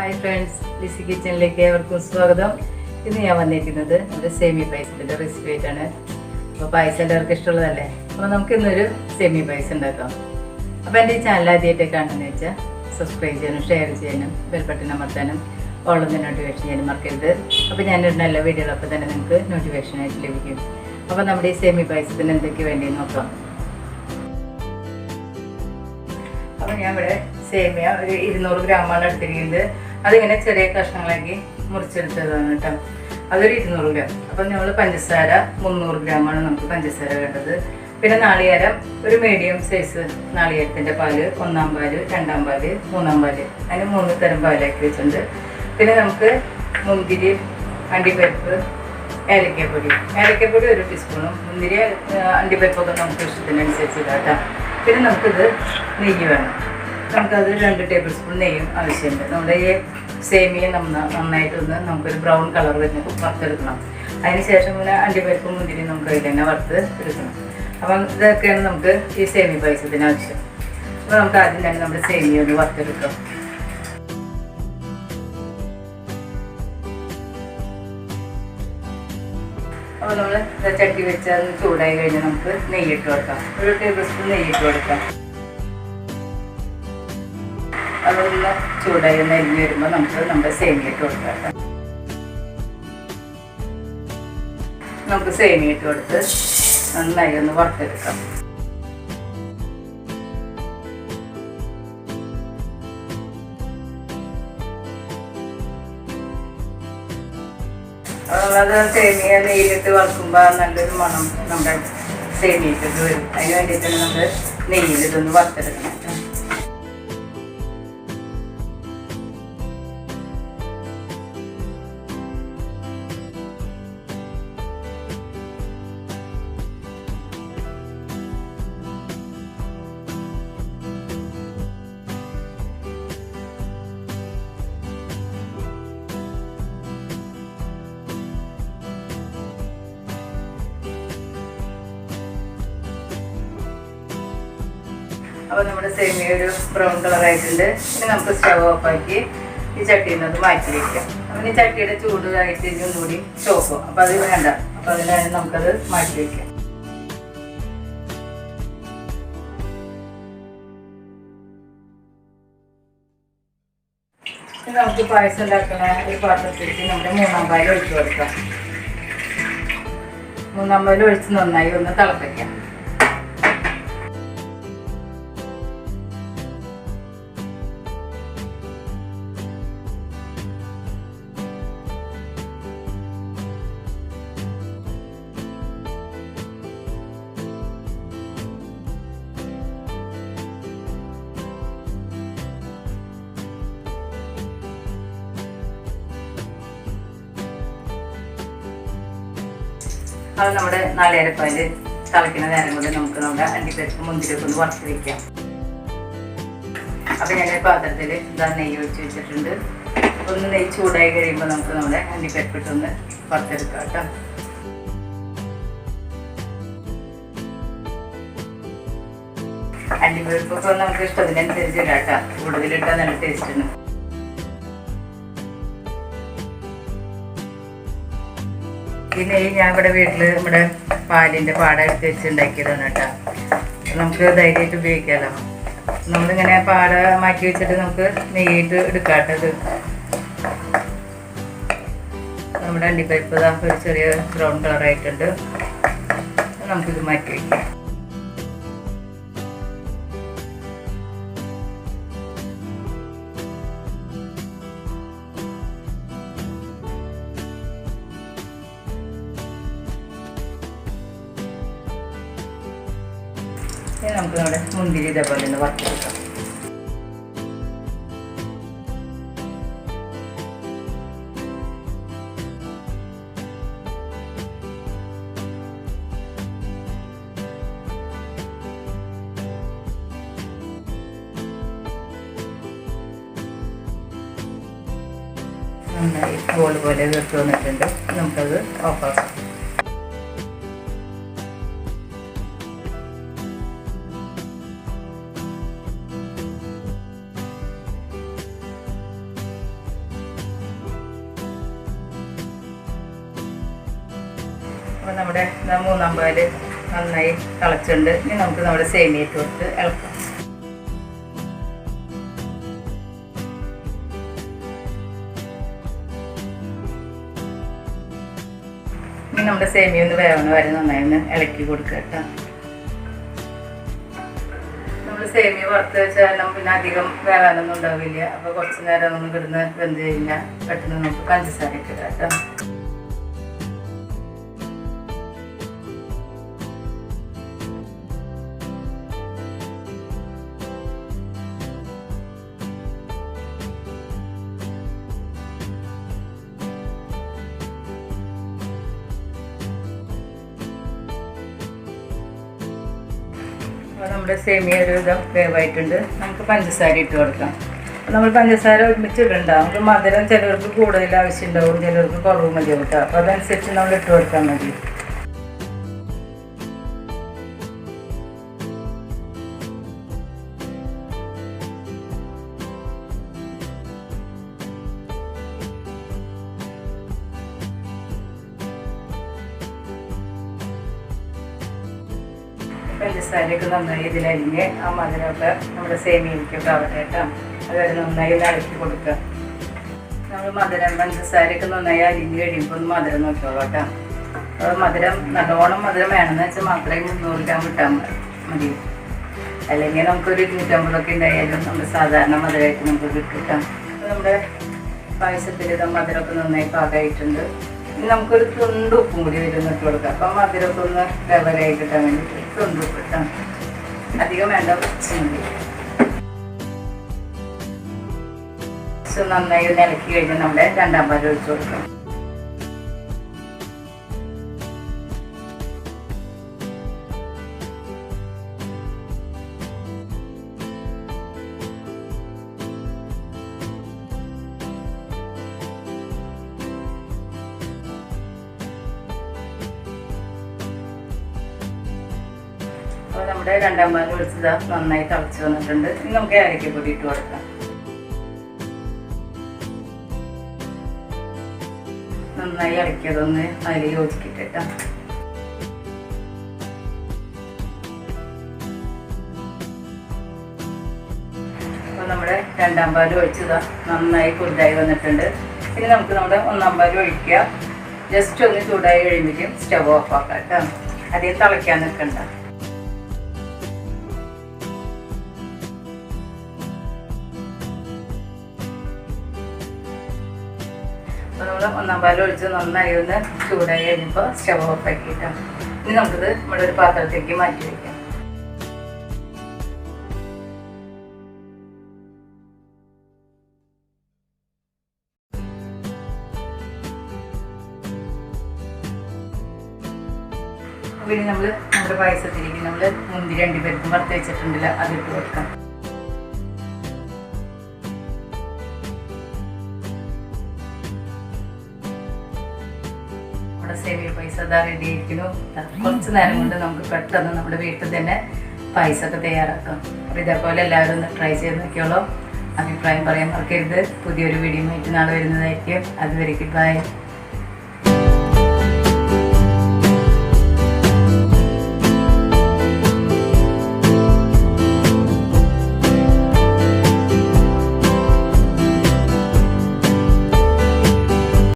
Hi friends Lissy കിച്ചണിലേക്ക് ഏവർക്കും സ്വാഗതം. ഇന്ന് ഞാൻ വന്നിരിക്കുന്നത് ഒരു സെമി പായസത്തിന്റെ റെസിപ്പി ആയിട്ടാണ്. അപ്പോൾ പായസം എല്ലാവർക്കും ഇഷ്ടമുള്ളതല്ലേ? അപ്പോൾ നമുക്ക് ഇന്നൊരു സെമി പായസം ഉണ്ടാക്കാം. അപ്പോൾ എന്റെ ഈ ചാനൽ ആദ്യമായിട്ട് കാണുന്നത് വെച്ചാൽ സബ്സ്ക്രൈബ് ചെയ്യാനും ഷെയർ ചെയ്യാനും ബെൽബട്ടൺ അമർത്താനും ഓളൊന്ന് നോട്ടിഫിക്കേഷൻ ചെയ്യാനും മറക്കരുത്. അപ്പോൾ ഞാനൊരു നല്ല വീഡിയോകളപ്പോൾ തന്നെ നിങ്ങൾക്ക് നോട്ടിഫിക്കേഷൻ ആയിട്ട് ലഭിക്കും. അപ്പോൾ നമ്മുടെ ഈ സെമി പായസത്തിന് എന്തൊക്കെ വേണ്ടി നോക്കാം. അപ്പോൾ ഞാൻ ഇവിടെ സേമിയ ഒരു ഇരുന്നൂറ് ഗ്രാമാണ് എടുത്തിരിക്കുന്നത്. അതിങ്ങനെ ചെറിയ കഷ്ണങ്ങളാക്കി മുറിച്ചെടുത്തതാണ് കേട്ടോ. അതൊരു ഇരുന്നൂറ് ഗ്രാം അപ്പം നമ്മൾ പഞ്ചസാര മുന്നൂറ് ഗ്രാമാണ് നമുക്ക് പഞ്ചസാര വേണ്ടത്. പിന്നെ നാളികേരം ഒരു മീഡിയം സൈസ് നാളികേരത്തിന്റെ പാൽ ഒന്നാം പാൽ രണ്ടാം പാൽ മൂന്നാം പാൽ. അതിന് മൂന്ന് തരം പാലാക്കി വെച്ചിട്ടുണ്ട്. പിന്നെ നമുക്ക് മുന്തിരി അണ്ടിപ്പരിപ്പ് ഏലക്കപ്പൊടി. ഏലക്കപ്പൊടി ഒരു ടീസ്പൂണും മുന്തിരി അണ്ടിപ്പരിപ്പൊക്കെ നമുക്ക് ഇഷ്ടത്തിനനുസരിച്ച് ഇടാം പിന്നെ നമുക്കിത് നെയ്യ് വേണം. നമുക്കത് രണ്ട് ടേബിൾ സ്പൂൺ നെയ്യും ആവശ്യമുണ്ട്. നമ്മുടെ ഈ സേമിയ നന്ന നന്നായിട്ടൊന്ന് നമുക്കൊരു ബ്രൗൺ കളർ വരുന്ന വറുത്തെടുക്കണം. അതിന് ശേഷം പിന്നെ അണ്ടിപ്പരിപ്പും മുന്തിരി നമുക്ക് അതിൽ തന്നെ വറുത്ത് എടുക്കണം. അപ്പം ഇതൊക്കെയാണ് നമുക്ക് ഈ സേമി പായസത്തിന് ആവശ്യം. അപ്പോൾ നമുക്ക് ആദ്യം തന്നെ നമ്മുടെ സേമിയ ഒന്ന് വറുത്തെടുക്കാം. അപ്പോൾ നമ്മൾ ചട്ടി വെച്ചാൽ ചൂടായി കഴിഞ്ഞാൽ നമുക്ക് നെയ്യിട്ട് കൊടുക്കാം. ഒരു ടേബിൾ സ്പൂൺ നെയ്യിട്ട് കൊടുക്കാം. അതൊന്ന് ചൂടായി ഒന്ന് വരുമ്പോൾ നമുക്ക് നമ്മുടെ സേമിയിട്ട് കൊടുക്കാം. നമുക്ക് സേമിയിട്ട് കൊടുത്ത് നന്നായി ഒന്ന് വറുത്തെടുക്കാം. അത് സേമിയ നെയ്യിലിട്ട് വറുക്കുമ്പോൾ നല്ലൊരു മണം നമ്മുടെ സേമിയയ്ക്ക് വരും. അതിന് വേണ്ടിയിട്ടാണ് നമ്മൾ നെയ്യിൽ വറുത്തെടുക്കണം അപ്പോൾ നമ്മുടെ സേമിയ ഒരു ബ്രൗൺ കളർ ആയിട്ടുണ്ട്. ഇനി നമുക്ക് സ്റ്റവ് ഓഫ് ആക്കി ഈ ചട്ടിയിൽ നിന്ന് മാറ്റി വയ്ക്കാം അപ്പം ഈ ചട്ടിയുടെ ചൂട് ആയിട്ട് ഇനി ഒന്നുകൂടി ചോക്കും അപ്പോൾ അത് വേണ്ട. അപ്പോൾ അതിനാണ് നമുക്കത് മാറ്റി വയ്ക്കാം നമുക്ക് പായസം ഉണ്ടാക്കുന്ന ഒരു പാത്രത്തിലേക്ക് നമ്മുടെ മൂന്നാം പാൽ ഒഴിച്ചു കൊടുക്കാം. മൂന്നാം പാൽ ഒഴിച്ച് നന്നായി ഒന്ന് തിളപ്പിക്കാം. അത് നമ്മുടെ നാളികേരപ്പാൽ തിളയ്ക്കുന്ന നേരം കൊണ്ട് നമുക്ക് നമ്മുടെ അണ്ടിപ്പരിപ്പ് മുന്തിരിയൊക്കെ ഒന്ന് വറുത്ത് വെക്കാം. അപ്പം ഞാൻ പാത്രത്തിൽ ഇതാ നെയ്യ് ഒഴിച്ച് വെച്ചിട്ടുണ്ട്. ഒന്ന് നെയ്യ് ചൂടായി കഴിയുമ്പോൾ നമുക്ക് നമ്മുടെ അണ്ടിപ്പരിപ്പ് ഇട്ടൊന്ന് വറുത്തെടുക്കാം കേട്ടോ. അണ്ടിപ്പരിപ്പൊക്കെ നമുക്ക് ഇഷ്ടത്തിനനുസരിച്ച് കേട്ടോ. കൂടുതലിട്ടാൽ നല്ല ടേസ്റ്റ് ഉണ്ട് ഈ ഞാൻ ഇവിടെ വീട്ടിൽ നമ്മുടെ പാലിന്റെ പാട എടുത്ത് വെച്ച് ഉണ്ടാക്കിയതാണ് കേട്ടോ. നമുക്ക് ധൈര്യമായിട്ട് ഉപയോഗിക്കാമല്ലോ നമ്മളിങ്ങനെ പാട മാറ്റി വെച്ചിട്ട് നമുക്ക് നെയ്യിട്ട് എടുക്കാട്ടത് നമ്മുടെ അണ്ടിപ്പരിപ്പ് ഒരു ചെറിയ ബ്രൗൺ കളർ ആയിട്ടുണ്ട് നമുക്കിത് മാറ്റി വയ്ക്കാം നമുക്ക് നമ്മുടെ മുന്തിരി ഇതേപോലെ ഒന്ന് വറുത്തെടുക്കാം നന്നായി ബോൾ പോലെ വീർത്ത് വന്നിട്ടുണ്ട്. നമുക്കത് ഓഫാക്കാം അപ്പോൾ നമ്മുടെ മൂന്നാം പാൽ നന്നായി തിളച്ചുണ്ട് ഇനി നമുക്ക് നമ്മുടെ സേമിയ ഇട്ട് ഇളക്കാം. ഇനി നമ്മുടെ സേമിയ ഒന്ന് വേവണ വരെ നന്നായി ഒന്ന് ഇളക്കി കൊടുക്കുക കേട്ടോ. നമ്മൾ സേമിയ വറുത്ത് വെച്ചാൽ പിന്നെ അധികം വേവാനൊന്നും ഉണ്ടാവില്ല. അപ്പോൾ കുറച്ച് നേരം ഒന്നും കിടന്ന് വെന്ത് കഴിഞ്ഞാൽ പെട്ടെന്ന് നമുക്ക് പഞ്ചസാര ഇട്ട് കേട്ടോ. നമ്മുടെ സേമിയ ഒരു വിധം വേവായിട്ടുണ്ട്. നമുക്ക് പഞ്ചസാര ഇട്ട് കൊടുക്കാം. നമ്മൾ പഞ്ചസാര ഒരുമിച്ച് ഇടണ്ട. നമുക്ക് മധുരം ചിലവർക്ക് കൂടുതൽ ആവശ്യമുണ്ടാവും ചിലവർക്ക് കുറവ് മതി കേട്ടോ. അപ്പോൾ അതനുസരിച്ച് നമ്മൾ ഇട്ട് കൊടുത്താൽ മതി. പഞ്ചസാരയൊക്കെ നന്നായി ഇതിലരിഞ്ഞ് ആ മധുരമൊക്കെ നമ്മുടെ സേമിയയ്ക്കൊക്കെ ആവട്ടെ കേട്ടോ. അതുവരെ നന്നായി ഇളക്കി കൊടുക്കുക. നമ്മൾ മധുരം പഞ്ചസാരയൊക്കെ നന്നായി അരിഞ്ഞ് കഴിയുമ്പോൾ ഒന്ന് മധുരം നോക്കിയോളൂ കേട്ടോ. അപ്പോൾ മധുരം നല്ലോണം മധുരം വേണമെന്ന് വെച്ചാൽ മാത്രമേ മുന്നൂറ് ഗ്രാം കിട്ടാൻ മതി. അല്ലെങ്കിൽ നമുക്കൊരു ഇരുന്നൂറ്റമ്പതൊക്കെ ഉണ്ടായാലും നമ്മൾ സാധാരണ മധുരമായിട്ട് നമുക്ക് കിട്ടും അപ്പോൾ നമ്മുടെ പായസത്തിൽ മധുരമൊക്കെ നന്നായി പാകമായിട്ടുണ്ട്. നമുക്കൊരു തുണ്ട് ഉപ്പും കൂടി വരുന്നിട്ട് കൊടുക്കാം. അപ്പം മധുരമൊക്കെ ഒന്ന് ലെവലായി കിട്ടാൻ വേണ്ടിയിട്ട്. തുണ്ട് പെട്ടെന്ന് അധികം വേണ്ട കുറച്ച് മതി നന്നായി ഇളക്കി കഴിഞ്ഞാൽ നമ്മുടെ രണ്ടാം പാൽ ഒഴിച്ചു കൊടുക്കാം അപ്പോൾ നമ്മുടെ രണ്ടാം ഭാഗം വിളിച്ചത് നന്നായി തിളച്ച് വന്നിട്ടുണ്ട്. ഇനി നമുക്ക് ഏലക്കപ്പൊടി ഇട്ട് കൊടുക്കാം. നന്നായി ഇളക്കിയതൊന്ന് അരി യോജിക്കിട്ടിട്ടാ അപ്പോൾ നമ്മുടെ രണ്ടാം പാൽ ഒഴിച്ചതാ നന്നായി കുരുതായി വന്നിട്ടുണ്ട്. ഇനി നമുക്ക് നമ്മുടെ ഒന്നാം പാൽ ഒഴിക്കുക. ജസ്റ്റ് ഒന്ന് ചൂടായി കഴിയുമ്പോഴേക്കും സ്റ്റവ് ഓഫ് ആക്കാം കേട്ടോ അധികം തിളയ്ക്കാൻ നിൽക്കണ്ട. അപ്പോൾ നമ്മൾ ഒന്നാം പാൽ ഒഴിച്ച് നന്നായി ഒന്ന് ചൂടായി കഴിഞ്ഞപ്പോൾ സ്റ്റവ് ഓഫ് ആക്കിയിട്ടാണ് ഇനി നമുക്കിത് നമ്മുടെ ഒരു പാത്രത്തേക്ക് മാറ്റി വയ്ക്കാം പിന്നെ നമ്മൾ നമ്മുടെ പായസത്തിലേക്ക് നമ്മൾ മുന്തിരി രണ്ടുപേർക്കും വറുത്ത് വെച്ചിട്ടുണ്ടല്ലോ അതിട്ട് കൊടുക്കാം. നമ്മുടെ സേമിയ പൈസ അതാ റെഡി ആയിരിക്കുന്നു. കുറച്ച് നേരം കൊണ്ട് നമുക്ക് പെട്ടെന്ന് നമ്മുടെ വീട്ടിൽ തന്നെ പൈസ ഒക്കെ തയ്യാറാക്കാം. അപ്പോൾ ഇതേപോലെ എല്ലാവരും ഒന്ന് ട്രൈ ചെയ്ത് നോക്കിയോളൂ. അഭിപ്രായം പറയാൻ മറക്കരുത്. പുതിയൊരു വീഡിയോ ആയിട്ട് നാളെ വരുന്നതായിരിക്കും. അതുവരേക്കും ബൈ